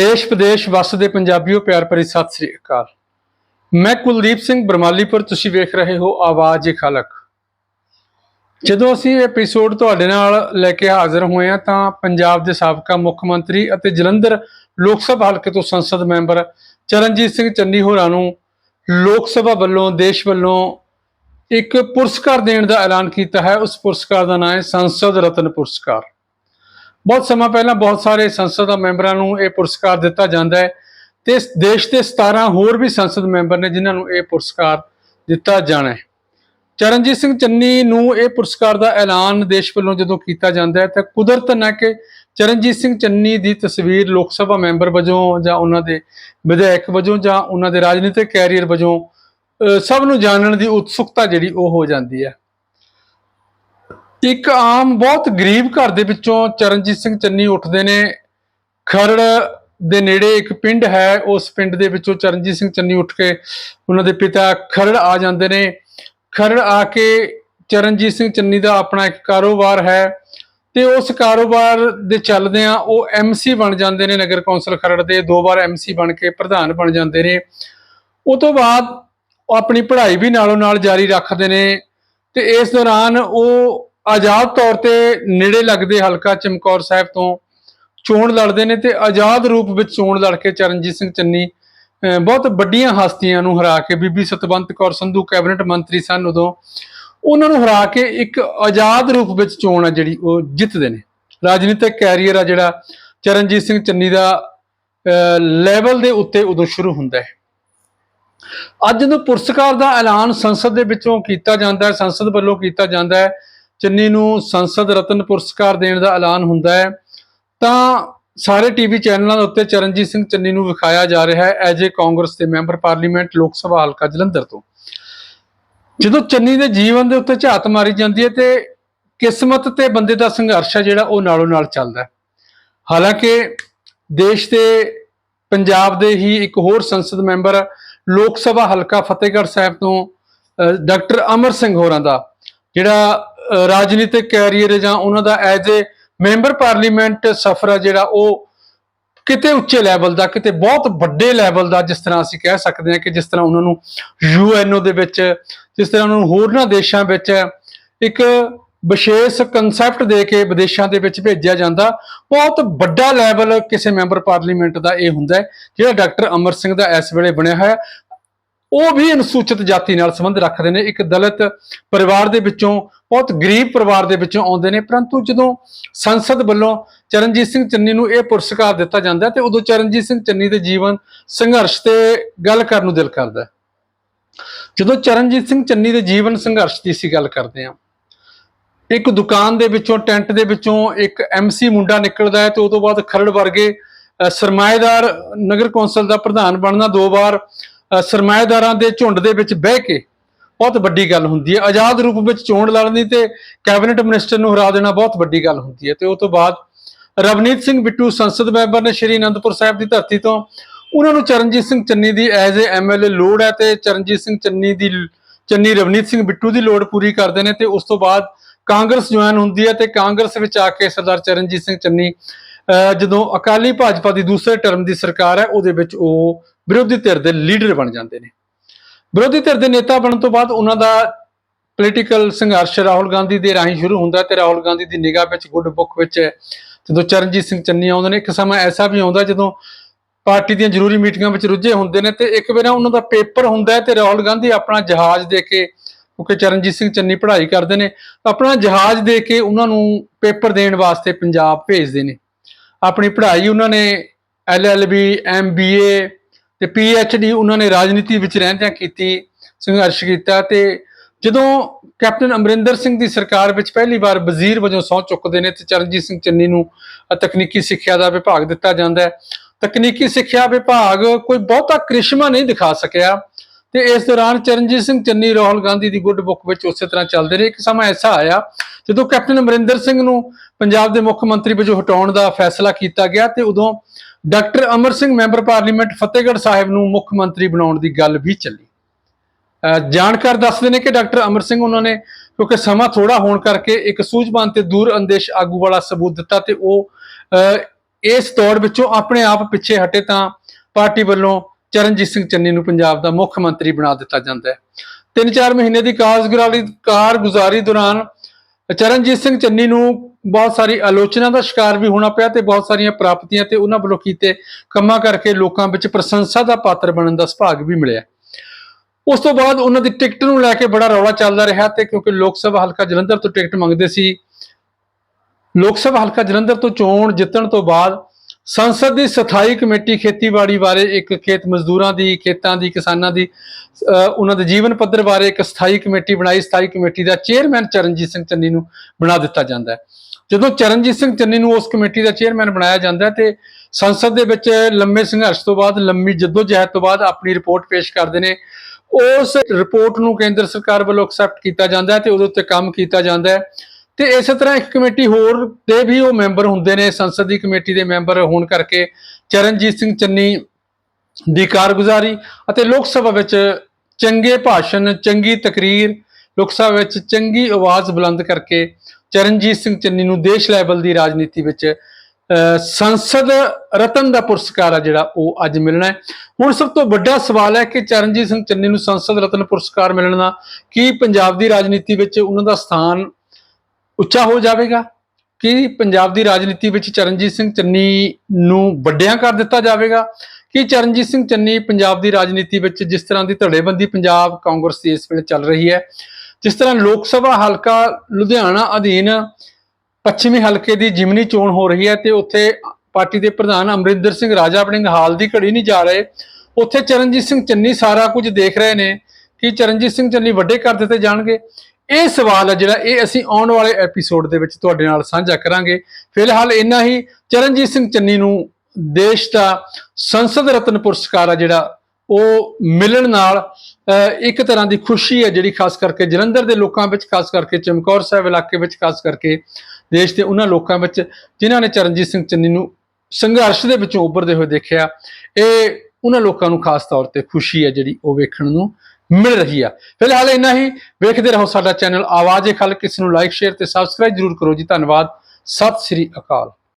ਦੇਸ਼ ਵਿਦੇਸ਼ ਵਸਦੇ ਪੰਜਾਬੀਓ, ਪਿਆਰ ਭਰੀ ਸਤਿ ਸ੍ਰੀ ਅਕਾਲ। ਮੈਂ ਕੁਲਦੀਪ ਸਿੰਘ ਬਰਮਾਲੀਪੁਰ, ਤੁਸੀਂ ਵੇਖ ਰਹੇ ਹੋ ਆਵਾਜ਼ ਏ ਖਲਕ। ਜਦੋਂ ਅਸੀਂ ਇਹ ਐਪੀਸੋਡ ਤੁਹਾਡੇ ਨਾਲ ਲੈ ਕੇ ਹਾਜ਼ਰ ਹੋਏ ਹਾਂ, ਤਾਂ ਪੰਜਾਬ ਦੇ ਸਾਬਕਾ ਮੁੱਖ ਮੰਤਰੀ ਅਤੇ ਜਲੰਧਰ ਲੋਕ ਸਭਾ ਹਲਕੇ ਤੋਂ ਸੰਸਦ ਮੈਂਬਰ ਚਰਨਜੀਤ ਸਿੰਘ ਚੰਨੀ ਹੋਰਾਂ ਨੂੰ ਲੋਕ ਸਭਾ ਵੱਲੋਂ, ਦੇਸ਼ ਵੱਲੋਂ ਇੱਕ ਪੁਰਸਕਾਰ ਦੇਣ ਦਾ ਐਲਾਨ ਕੀਤਾ ਹੈ। ਉਸ ਪੁਰਸਕਾਰ ਦਾ ਨਾਮ ਹੈ ਸੰਸਦ ਰਤਨ ਪੁਰਸਕਾਰ। ਬਹੁਤ ਸਮਾਂ ਪਹਿਲਾਂ ਬਹੁਤ ਸਾਰੇ ਸੰਸਦ ਦੇ ਮੈਂਬਰਾਂ ਨੂੰ ਇਹ ਪੁਰਸਕਾਰ ਦਿੱਤਾ ਜਾਂਦਾ ਹੈ ਤੇ ਦੇਸ਼ ਦੇ 17 ਹੋਰ ਵੀ ਸੰਸਦ ਮੈਂਬਰ ਨੇ ਜਿਨ੍ਹਾਂ ਨੂੰ ਇਹ ਪੁਰਸਕਾਰ ਦਿੱਤਾ ਜਾਣਾ ਹੈ। ਚਰਨਜੀਤ ਸਿੰਘ ਚੰਨੀ ਨੂੰ ਇਹ ਪੁਰਸਕਾਰ ਦਾ ਐਲਾਨ ਦੇਸ਼ ਵੱਲੋਂ ਜਦੋਂ ਕੀਤਾ ਜਾਂਦਾ ਹੈ ਤਾਂ ਕੁਦਰਤ ਨਾ ਕਿ ਚਰਨਜੀਤ ਸਿੰਘ ਚੰਨੀ ਦੀ ਤਸਵੀਰ ਲੋਕ ਸਭਾ ਮੈਂਬਰ ਵਜੋਂ ਜਾਂ ਉਹਨਾਂ ਦੇ ਵਿਧਾਇਕ ਵਜੋਂ ਜਾਂ ਉਹਨਾਂ ਦੇ ਰਾਜਨੀਤਿਕ ਕੈਰੀਅਰ ਵਜੋਂ, ਅਹ ਸਭ ਨੂੰ ਜਾਣਨ ਦੀ ਉਤਸੁਕਤਾ ਜਿਹੜੀ ਉਹ ਹੋ ਜਾਂਦੀ ਹੈ। ਇੱਕ ਆਮ ਬਹੁਤ ਗਰੀਬ ਘਰ ਦੇ ਵਿੱਚੋਂ ਚਰਨਜੀਤ ਸਿੰਘ ਚੰਨੀ ਉੱਠਦੇ ਨੇ। ਖਰੜ ਦੇ ਨੇੜੇ ਇੱਕ ਪਿੰਡ ਹੈ। ਉਸ ਪਿੰਡ ਦੇ ਵਿੱਚੋਂ ਚਰਨਜੀਤ ਸਿੰਘ ਚੰਨੀ ਉੱਠ ਕੇ ਉਹਨਾਂ ਦੇ ਪਿਤਾ ਖਰੜ ਆ ਜਾਂਦੇ ਨੇ। ਖਰੜ ਆ ਕੇ ਚਰਨਜੀਤ ਸਿੰਘ ਚੰਨੀ ਦਾ ਆਪਣਾ ਇੱਕ ਕਾਰੋਬਾਰ ਹੈ ਤੇ ਉਸ ਕਾਰੋਬਾਰ ਦੇ ਚੱਲਦੇ ਆ ਉਹ ਐਮਸੀ ਬਣ ਜਾਂਦੇ ਨੇ ਨਗਰ ਕੌਂਸਲ ਖਰੜ ਦੇ। ਦੋ ਵਾਰ ਐਮਸੀ ਬਣ ਕੇ ਪ੍ਰਧਾਨ ਬਣ ਜਾਂਦੇ ਨੇ। ਉਹ ਤੋਂ ਬਾਅਦ ਉਹ ਆਪਣੀ ਪੜ੍ਹਾਈ ਵੀ ਨਾਲੋਂ ਨਾਲ ਜਾਰੀ ਰੱਖਦੇ ਨੇ ਤੇ ਇਸ ਦੌਰਾਨ ਉਹ ਆਜ਼ਾਦ ਤੌਰ ਤੇ ਨੇੜੇ ਲੱਗਦੇ ਹਲਕਾ ਚਮਕੌਰ ਸਾਹਿਬ ਤੋਂ ਚੋਣ ਲੜਦੇ ਨੇ ਤੇ ਆਜ਼ਾਦ ਰੂਪ ਵਿੱਚ ਚੋਣ ਲੜ ਕੇ ਚਰਨਜੀਤ ਸਿੰਘ ਚੰਨੀ, ਅਹ, ਬਹੁਤ ਵੱਡੀਆਂ ਹਸਤੀਆਂ ਨੂੰ ਹਰਾ ਕੇ ਬੀਬੀ ਸਤਵੰਤ ਕੌਰ ਸੰਧੂ ਕੈਬਨਿਟ ਮੰਤਰੀ ਸਨ ਉਦੋਂ। ਉਹਨਾਂ ਨੂੰ ਹਰਾ ਕੇ ਇੱਕ ਆਜ਼ਾਦ ਰੂਪ ਵਿੱਚ ਚੋਣ ਆ ਜਿਹੜੀ ਉਹ ਜਿੱਤਦੇ ਨੇ। ਰਾਜਨੀਤਿਕ ਕੈਰੀਅਰ ਆ ਜਿਹੜਾ ਚਰਨਜੀਤ ਸਿੰਘ ਚੰਨੀ ਦਾ ਲੈਵਲ ਦੇ ਉੱਤੇ ਉਦੋਂ ਸ਼ੁਰੂ ਹੁੰਦਾ ਹੈ। ਅੱਜ ਜਦੋਂ ਪੁਰਸਕਾਰ ਦਾ ਐਲਾਨ ਸੰਸਦ ਦੇ ਵਿੱਚੋਂ ਕੀਤਾ ਜਾਂਦਾ ਹੈ, ਸੰਸਦ ਵੱਲੋਂ ਕੀਤਾ ਜਾਂਦਾ ਹੈ। ਚੰਨੀ ਨੂੰ ਸੰਸਦ ਰਤਨ ਪੁਰਸਕਾਰ ਦੇਣ ਦਾ ਐਲਾਨ ਹੁੰਦਾ ਹੈ, ਤਾਂ ਸਾਰੇ ਟੀਵੀ ਚੈਨਲਾਂ ਦੇ ਉੱਤੇ ਚਰਨਜੀਤ ਸਿੰਘ ਚੰਨੀ ਨੂੰ ਵਿਖਾਇਆ ਜਾ ਰਿਹਾ ਹੈ ਐਜ ਏ ਕਾਂਗਰਸ ਦੇ ਮੈਂਬਰ ਪਾਰਲੀਮੈਂਟ ਲੋਕ ਸਭਾ ਹਲਕਾ ਜਲੰਧਰ ਤੋਂ। ਜਦੋਂ ਚੰਨੀ ਦੇ ਜੀਵਨ ਦੇ ਉੱਤੇ ਝਾਤ ਮਾਰੀ ਜਾਂਦੀ ਹੈ ਤੇ ਕਿਸਮਤ ਤੇ ਬੰਦੇ ਦਾ ਸੰਘਰਸ਼ ਹੈ ਜਿਹੜਾ ਉਹ ਨਾਲੋਂ ਨਾਲ ਚੱਲਦਾ ਹੈ। ਹਾਲਾਂਕਿ ਦੇਸ਼ ਦੇ ਪੰਜਾਬ ਦੇ ਹੀ ਇੱਕ ਹੋਰ ਸੰਸਦ ਮੈਂਬਰ ਲੋਕ ਸਭਾ ਹਲਕਾ ਫਤਿਹਗੜ੍ਹ ਸਾਹਿਬ ਤੋਂ ਡਾਕਟਰ ਅਮਰ ਸਿੰਘ ਹੋਰਾਂ ਦਾ, ਜਿਹੜਾ ਰਾਜਨੀਤਿਕ ਕੈਰੀਅਰ ਜਾਂ ਉਹਨਾਂ ਦਾ ਐਜ਼ ਏ ਮੈਂਬਰ ਪਾਰਲੀਮੈਂਟ ਸਫਰ ਹੈ ਜਿਹੜਾ ਉਹ ਕਿਤੇ ਉੱਚੇ ਲੈਵਲ ਦਾ, ਕਿਤੇ ਬਹੁਤ ਵੱਡੇ ਲੈਵਲ ਦਾ ਜਿਸ ਤਰ੍ਹਾਂ ਅਸੀਂ ਕਹਿ ਸਕਦੇ ਹਾਂ ਕਿ ਜਿਸ ਤਰ੍ਹਾਂ ਉਹਨਾਂ ਨੂੰ ਯੂਐਨਓ ਦੇ ਵਿੱਚ, ਜਿਸ ਤਰ੍ਹਾਂ ਉਹਨਾਂ ਨੂੰ ਹੋਰਨਾਂ ਦੇਸ਼ਾਂ ਵਿੱਚ ਇੱਕ ਵਿਸ਼ੇਸ਼ ਕਨਸੈਪਟ ਦੇ ਕੇ ਵਿਦੇਸ਼ਾਂ ਦੇ ਵਿੱਚ ਭੇਜਿਆ ਜਾਂਦਾ, ਬਹੁਤ ਵੱਡਾ ਲੈਵਲ ਕਿਸੇ ਮੈਂਬਰ ਪਾਰਲੀਮੈਂਟ ਦਾ ਇਹ ਹੁੰਦਾ ਹੈ, ਜਿਹੜਾ ਡਾਕਟਰ ਅਮਰ ਸਿੰਘ ਦਾ ਇਸ ਵੇਲੇ ਬਣਿਆ ਹੋਇਆ ਉਹ ਵੀ ਅਨੁਸੂਚਿਤ ਜਾਤੀ ਨਾਲ ਸੰਬੰਧ ਰੱਖਦੇ ਨੇ। ਇੱਕ ਦਲਿਤ ਪਰਿਵਾਰ ਦੇ ਵਿੱਚੋਂ ਬਹੁਤ ਗਰੀਬ ਪਰਿਵਾਰ ਦੇ ਵਿੱਚੋਂ ਆਉਂਦੇ ਨੇ। ਪਰੰਤੂ ਜਦੋਂ ਸੰਸਦ ਵੱਲੋਂ ਚਰਨਜੀਤ ਸਿੰਘ ਚੰਨੀ ਨੂੰ ਇਹ ਪੁਰਸਕਾਰ ਦਿੱਤਾ ਜਾਂਦਾ ਤੇ ਉਦੋਂ ਚਰਨਜੀਤ ਸਿੰਘ ਚੰਨੀ ਦੇ ਜੀਵਨ ਸੰਘਰਸ਼ ਤੇ ਗੱਲ ਕਰਨ ਨੂੰ ਦਿਲ ਕਰਦਾ ਜਦੋਂ ਚਰਨਜੀਤ ਸਿੰਘ ਚੰਨੀ ਦੇ ਜੀਵਨ ਸੰਘਰਸ਼ ਦੀ ਅਸੀਂ ਗੱਲ ਕਰਦੇ ਹਾਂ ਇੱਕ ਦੁਕਾਨ ਦੇ ਵਿੱਚੋਂ ਟੈਂਟ ਦੇ ਵਿੱਚੋਂ ਇੱਕ ਐਮਸੀ ਮੁੰਡਾ ਨਿਕਲਦਾ ਹੈ ਤੇ ਉਸ ਤੋਂ ਬਾਅਦ ਖਰੜ ਵਰਗੇ ਅ, ਸਰਮਾਏਦਾਰ ਨਗਰ ਕੌਂਸਲ ਦਾ ਪ੍ਰਧਾਨ ਬਣਨਾ ਦੋ ਵਾਰ ਅ, ਸਰਮਾਏਦਾਰਾਂ ਦੇ ਝੁੰਡ ਦੇ ਵਿੱਚ ਬਹਿ ਕੇ ਬਹੁਤ ਵੱਡੀ ਗੱਲ ਹੁੰਦੀ ਹੈ। ਆਜ਼ਾਦ ਰੂਪ ਵਿੱਚ ਚੋਣ ਲੜਨੀ ਤੇ ਕੈਬਨਿਟ ਮਿਨਿਸਟਰ ਨੂੰ ਹਰਾ ਦੇਣਾ ਬਹੁਤ ਵੱਡੀ ਗੱਲ ਹੁੰਦੀ ਹੈ। ਤੇ ਉਸ ਤੋਂ ਬਾਅਦ ਰਵਨੀਤ ਸਿੰਘ ਬਿੱਟੂ ਸੰਸਦ ਮੈਂਬਰ ਨੇ ਸ਼੍ਰੀ ਅਨੰਦਪੁਰ ਸਾਹਿਬ ਦੀ ਧਰਤੀ ਤੋਂ ਉਹਨਾਂ ਨੂੰ ਚਰਨਜੀਤ ਸਿੰਘ ਚੰਨੀ ਦੀ ਐਜ਼ ਏ ਐਮਐਲਏ ਲੋੜ ਹੈ ਤੇ ਚਰਨਜੀਤ ਸਿੰਘ ਚੰਨੀ ਦੀ ਚੰਨੀ ਰਵਨੀਤ ਸਿੰਘ ਬਿੱਟੂ ਦੀ ਲੋੜ ਪੂਰੀ ਕਰਦੇ ਨੇ ਤੇ ਉਸ ਤੋਂ ਬਾਅਦ ਕਾਂਗਰਸ ਜੁਆਇਨ ਹੁੰਦੀ ਹੈ ਤੇ ਕਾਂਗਰਸ ਵਿੱਚ ਆ ਕੇ ਸਰਦਾਰ ਚਰਨਜੀਤ ਸਿੰਘ ਚੰਨੀ ਜਦੋਂ ਅਕਾਲੀ ਭਾਜਪਾ ਦੀ ਦੂਸਰੇ ਟਰਮ ਦੀ ਸਰਕਾਰ ਹੈ, ਉਹਦੇ ਵਿੱਚ ਉਹ ਵਿਰੋਧੀ ਧਿਰ ਦੇ ਲੀਡਰ ਬਣ ਜਾਂਦੇ ਨੇ। ਵਿਰੋਧੀ ਧਿਰ ਦੇ ਨੇਤਾ ਬਣਨ ਤੋਂ ਬਾਅਦ ਉਹਨਾਂ ਦਾ ਪੋਲੀਟੀਕਲ ਸੰਘਰਸ਼ ਰਾਹੁਲ ਗਾਂਧੀ ਦੇ ਰਾਹੀਂ ਸ਼ੁਰੂ ਹੁੰਦਾ ਹੈ ਤੇ ਰਾਹੁਲ ਗਾਂਧੀ ਦੀ ਨਿਗਾਹ ਵਿੱਚ, ਗੁੱਡ ਬੁੱਕ ਵਿੱਚ ਜਦੋਂ ਚਰਨਜੀਤ ਸਿੰਘ ਚੰਨੀ ਆਉਂਦੇ ਨੇ, ਇੱਕ ਸਮਾਂ ਐਸਾ ਵੀ ਆਉਂਦਾ ਜਦੋਂ ਪਾਰਟੀ ਦੀਆਂ ਜ਼ਰੂਰੀ ਮੀਟਿੰਗਾਂ ਵਿੱਚ ਰੁੱਝੇ ਹੁੰਦੇ ਨੇ ਤੇ ਇੱਕ ਵਾਰ ਉਹਨਾਂ ਦਾ ਪੇਪਰ ਹੁੰਦਾ ਹੈ ਤੇ ਰਾਹੁਲ ਗਾਂਧੀ ਆਪਣਾ ਜਹਾਜ਼ ਦੇ ਕੇ, ਕਿਉਂਕਿ ਚਰਨਜੀਤ ਸਿੰਘ ਚੰਨੀ ਪੜ੍ਹਾਈ ਕਰਦੇ ਨੇ, ਆਪਣਾ ਜਹਾਜ਼ ਦੇ ਕੇ ਉਹਨਾਂ ਨੂੰ ਪੇਪਰ ਦੇਣ ਵਾਸਤੇ ਪੰਜਾਬ ਭੇਜਦੇ ਨੇ। ਆਪਣੀ ਪੜ੍ਹਾਈ ਉਹਨਾਂ ਨੇ ਐਲਐਲਬੀ, ਐਮਬੀਏ ਤੇ ਪੀਐਚਡੀ ਉਹਨਾਂ ਨੇ ਰਾਜਨੀਤੀ ਵਿੱਚ ਰਹਿੰਦਿਆਂ ਕੀਤੀ, ਸੰਘਰਸ਼ ਕੀਤਾ ਤੇ ਜਦੋਂ ਕੈਪਟਨ ਅਮਰਿੰਦਰ ਸਿੰਘ ਦੀ ਸਰਕਾਰ ਵਿੱਚ ਪਹਿਲੀ ਵਾਰ ਵਜ਼ੀਰ ਵਜੋਂ ਸਹੁੰ ਚੁੱਕਦੇ ਨੇ ਤੇ ਚਰਨਜੀਤ ਸਿੰਘ ਚੰਨੀ ਨੂੰ ਤਕਨੀਕੀ ਸਿੱਖਿਆ ਦਾ ਵਿਭਾਗ ਦਿੱਤਾ ਜਾਂਦਾ ਹੈ। ਤਕਨੀਕੀ ਸਿੱਖਿਆ ਵਿਭਾਗ ਕੋਈ ਬਹੁਤਾ ਕ੍ਰਿਸ਼ਮਾ ਨਹੀਂ ਦਿਖਾ ਸਕਿਆ। ਤੇ ਇਸ ਦੌਰਾਨ ਚਰਨਜੀਤ ਸਿੰਘ ਚੰਨੀ, ਰਾਹੁਲ ਗਾਂਧੀ ਦੀ ਗੁੱਡ ਬੁੱਕ ਵਿੱਚ ਉਸੇ ਤਰ੍ਹਾਂ ਚੱਲਦੇ ਰਹੇ। ਇੱਕ ਸਮਾਂ ਐਸਾ ਆਇਆ ਜਦੋਂ ਕੈਪਟਨ ਅਮਰਿੰਦਰ ਸਿੰਘ ਨੂੰ ਪੰਜਾਬ ਦੇ ਮੁੱਖ ਮੰਤਰੀ ਵਜੋਂ ਹਟਾਉਣ ਦਾ ਫੈਸਲਾ ਕੀਤਾ ਗਿਆ ਤੇ ਉਦੋਂ doctor Amar Singh member parliament Fatehgarh Sahib ਨੂੰ ਮੁੱਖ ਮੰਤਰੀ ਬਣਾਉਣ ਦੀ ਗੱਲ ਵੀ ਚੱਲੀ। ਜਾਣਕਾਰ ਦੱਸਦੇ ਨੇ ਕਿ ਡਾਕਟਰ ਅਮਰ ਸਿੰਘ ਉਹਨਾਂ ਨੇ, ਕਿਉਂਕਿ ਸਮਾਂ ਥੋੜਾ ਹੋਣ ਕਰਕੇ ਇੱਕ ਸੂਝਵਾਨ ਤੇ ਦੂਰ ਅੰਦੇਸ਼ ਆਗੂ ਵਾਲਾ ਸਬੂਤ ਦਿੱਤਾ ਤੇ ਉਹ ਇਸ ਦੌੜ ਵਿੱਚੋਂ ਆਪਣੇ ਆਪ ਪਿੱਛੇ ਹਟੇ ਤਾਂ ਪਾਰਟੀ ਵੱਲੋਂ ਚਰਨਜੀਤ ਸਿੰਘ ਚੰਨੀ ਨੂੰ ਪੰਜਾਬ ਦਾ ਮੁੱਖ ਮੰਤਰੀ ਬਣਾ ਦਿੱਤਾ ਜਾਂਦਾ ਹੈ। ਤਿੰਨ ਚਾਰ ਮਹੀਨੇ ਦੀ ਕਾਰਗੁਜ਼ਾਰੀ ਕਾਰਗੁਜ਼ਾਰੀ ਦੌਰਾਨ ਚਰਨਜੀਤ ਸਿੰਘ ਚੰਨੀ ਨੂੰ ਬਹੁਤ ਸਾਰੀ ਆਲੋਚਨਾ ਦਾ ਸ਼ਿਕਾਰ ਵੀ ਹੋਣਾ ਪਿਆ ਤੇ ਬਹੁਤ ਸਾਰੀਆਂ ਪ੍ਰਾਪਤੀਆਂ ਤੇ ਉਹਨਾਂ ਵੱਲੋਂ ਕੀਤੇ ਕੰਮਾਂ ਕਰਕੇ ਲੋਕਾਂ ਵਿੱਚ ਪ੍ਰਸ਼ੰਸਾ ਦਾ ਪਾਤਰ ਬਣਨ ਦਾ ਸੁਭਾਗ ਵੀ ਮਿਲਿਆ। ਉਸ ਤੋਂ ਬਾਅਦ ਉਹਨਾਂ ਦੀ ਟਿਕਟ ਨੂੰ ਲੈ ਕੇ ਬੜਾ ਰੌਲਾ ਚੱਲਦਾ ਰਿਹਾ ਤੇ ਕਿਉਂਕਿ ਲੋਕ ਸਭਾ ਹਲਕਾ ਜਲੰਧਰ ਤੋਂ ਟਿਕਟ ਮੰਗਦੇ ਸੀ। ਲੋਕ ਸਭਾ ਹਲਕਾ ਜਲੰਧਰ ਤੋਂ ਚੋਣ ਜਿੱਤਣ ਤੋਂ ਬਾਅਦ ਸੰਸਦ ਦੀ ਸਥਾਈ ਕਮੇਟੀ ਖੇਤੀਬਾੜੀ ਬਾਰੇ ਇੱਕ ਖੇਤ ਮਜ਼ਦੂਰਾਂ ਦੀ, ਖੇਤਾਂ ਦੀ, ਕਿਸਾਨਾਂ ਦੀ ਉਹਨਾਂ ਦੇ ਜੀਵਨ ਪੱਧਰ ਬਾਰੇ ਇੱਕ ਸਥਾਈ ਕਮੇਟੀ ਬਣਾਈ। ਸਥਾਈ ਕਮੇਟੀ ਦਾ ਚੇਅਰਮੈਨ ਚਰਨਜੀਤ ਸਿੰਘ ਚੰਨੀ ਨੂੰ ਬਣਾ ਦਿੱਤਾ ਜਾਂਦਾ ਹੈ। ਜਦੋਂ ਚਰਨਜੀਤ ਸਿੰਘ ਚੰਨੀ ਨੂੰ ਉਸ ਕਮੇਟੀ ਦਾ ਚੇਅਰਮੈਨ ਬਣਾਇਆ ਜਾਂਦਾ ਹੈ ਤੇ ਸੰਸਦ ਦੇ ਵਿੱਚ ਲੰਮੇ ਸੰਘਰਸ਼ ਤੋਂ ਬਾਅਦ, ਲੰਮੀ ਜਦੋਜਹਿਦ ਤੋਂ ਬਾਅਦ ਆਪਣੀ ਰਿਪੋਰਟ ਪੇਸ਼ ਕਰਦੇ ਨੇ। ਉਸ ਰਿਪੋਰਟ ਨੂੰ ਕੇਂਦਰ ਸਰਕਾਰ ਵੱਲੋਂ ਐਕਸੈਪਟ ਕੀਤਾ ਜਾਂਦਾ ਹੈ ਤੇ ਉਹਦੇ ਉੱਤੇ ਕੰਮ ਕੀਤਾ ਜਾਂਦਾ ਹੈ। ਤੇ ਇਸੇ ਤਰ੍ਹਾਂ ਇੱਕ ਕਮੇਟੀ ਹੋਰ ਦੇ ਵੀ ਉਹ ਮੈਂਬਰ ਹੁੰਦੇ ਨੇ, ਸੰਸਦ ਦੀ ਕਮੇਟੀ ਦੇ ਮੈਂਬਰ ਹੋਣ ਕਰਕੇ ਚਰਨਜੀਤ ਸਿੰਘ ਚੰਨੀ ਦੀ ਕਾਰਗੁਜ਼ਾਰੀ ਅਤੇ ਲੋਕ ਸਭਾ ਵਿੱਚ ਚੰਗੇ ਭਾਸ਼ਣ, ਚੰਗੀ ਤਕਰੀਰ, ਲੋਕ ਸਭਾ ਵਿੱਚ ਚੰਗੀ ਆਵਾਜ਼ ਬੁਲੰਦ ਕਰਕੇ ਚਰਨਜੀਤ ਸਿੰਘ ਚੰਨੀ ਨੂੰ ਦੇਸ਼ ਲੈਵਲ ਦੀ ਰਾਜਨੀਤੀ ਵਿੱਚ ਸੰਸਦ ਰਤਨ ਦਾ ਪੁਰਸਕਾਰ ਆ ਜਿਹੜਾ ਉਹ ਅੱਜ ਮਿਲਣਾ ਹੈ। ਹੁਣ ਸਭ ਤੋਂ ਵੱਡਾ ਸਵਾਲ ਹੈ ਕਿ ਚਰਨਜੀਤ ਸਿੰਘ ਚੰਨੀ ਨੂੰ ਸੰਸਦ ਰਤਨ ਪੁਰਸਕਾਰ ਮਿਲਣ ਦਾ ਕੀ ਪੰਜਾਬ ਦੀ ਰਾਜਨੀਤੀ ਵਿੱਚ ਉਹਨਾਂ ਦਾ ਸਥਾਨ ਉੱਚਾ ਹੋ ਜਾਵੇਗਾ ਕਿ ਪੰਜਾਬ ਦੀ ਰਾਜਨੀਤੀ ਵਿੱਚ ਚਰਨਜੀਤ ਸਿੰਘ ਚੰਨੀ ਨੂੰ ਵੱਡਿਆਂ ਕਰ ਦਿੱਤਾ ਜਾਵੇਗਾ? ਕਿ ਚਰਨਜੀਤ ਸਿੰਘ ਚੰਨੀ ਪੰਜਾਬ ਦੀ ਰਾਜਨੀਤੀ ਵਿੱਚ ਜਿਸ ਤਰ੍ਹਾਂ ਦੀ ਧੜੇਬੰਦੀ ਪੰਜਾਬ ਕਾਂਗਰਸ ਦੀ ਇਸ ਵੇਲੇ ਚੱਲ ਰਹੀ ਹੈ, ਜਿਸ ਤਰ੍ਹਾਂ ਲੋਕ ਸਭਾ ਹਲਕਾ ਲੁਧਿਆਣਾ ਅਧੀਨ ਪੱਛਮੀ ਹਲਕੇ ਦੀ ਜਿਮਨੀ ਚੋਣ ਹੋ ਰਹੀ ਹੈ ਤੇ ਉੱਥੇ ਪਾਰਟੀ ਦੇ ਪ੍ਰਧਾਨ ਅਮਰਿੰਦਰ ਸਿੰਘ ਰਾਜਾ ਵੜਿੰਗ ਹਾਲ ਦੀ ਘੜੀ ਨਹੀਂ ਜਾ ਰਹੇ। ਉੱਥੇ ਚਰਨਜੀਤ ਸਿੰਘ ਚੰਨੀ ਸਾਰਾ ਕੁਝ ਦੇਖ ਰਹੇ ਨੇ ਕਿ ਚਰਨਜੀਤ ਸਿੰਘ ਚੰਨੀ ਵੱਡੇ ਕਰ ਦਿੱਤੇ ਜਾਣਗੇ। ਇਹ ਸਵਾਲ ਹੈ ਜਿਹੜਾ ਇਹ ਅਸੀਂ ਆਉਣ ਵਾਲੇ ਐਪੀਸੋਡ ਦੇ ਵਿੱਚ ਤੁਹਾਡੇ ਨਾਲ ਸਾਂਝਾ ਕਰਾਂਗੇ। ਫਿਲਹਾਲ ਇੰਨਾ ਹੀ। ਚਰਨਜੀਤ ਸਿੰਘ ਚੰਨੀ ਨੂੰ ਦੇਸ਼ ਦਾ ਸੰਸਦ ਰਤਨ ਪੁਰਸਕਾਰ ਆ ਜਿਹੜਾ ਉਹ ਮਿਲਣ ਨਾਲ ਇੱਕ ਤਰ੍ਹਾਂ ਦੀ ਖੁਸ਼ੀ ਹੈ ਜਿਹੜੀ ਖਾਸ ਕਰਕੇ ਜਲੰਧਰ ਦੇ ਲੋਕਾਂ ਵਿੱਚ, ਖਾਸ ਕਰਕੇ ਚਮਕੌਰ ਸਾਹਿਬ ਇਲਾਕੇ ਵਿੱਚ, ਖਾਸ ਕਰਕੇ ਦੇਸ਼ ਦੇ ਉਹਨਾਂ ਲੋਕਾਂ ਵਿੱਚ ਜਿਨ੍ਹਾਂ ਨੇ ਚਰਨਜੀਤ ਸਿੰਘ ਚੰਨੀ ਨੂੰ ਸੰਘਰਸ਼ ਦੇ ਵਿੱਚੋਂ ਉੱਭਰਦੇ ਹੋਏ ਦੇਖਿਆ। ਇਹ ਉਹਨਾਂ ਲੋਕਾਂ ਨੂੰ ਖਾਸ ਤੌਰ ਤੇ ਖੁਸ਼ੀ ਹੈ ਜਿਹੜੀ ਉਹ ਵੇਖਣ ਨੂੰ ਮਿਲ ਰਹੀ ਆ। ਫਿਲਹਾਲ ਇੰਨਾ ਹੀ। ਵੇਖਦੇ ਰਹੋ ਸਾਡਾ ਚੈਨਲ ਆਵਾਜ਼ ਏ ਖਲਕ ਇਸ ਨੂੰ ਲਾਈਕ ਸ਼ੇਅਰ ਤੇ ਸਬਸਕ੍ਰਾਈਬ ਜਰੂਰ ਕਰੋ ਜੀ। ਧੰਨਵਾਦ। ਸਤਿ ਸ੍ਰੀ ਅਕਾਲ।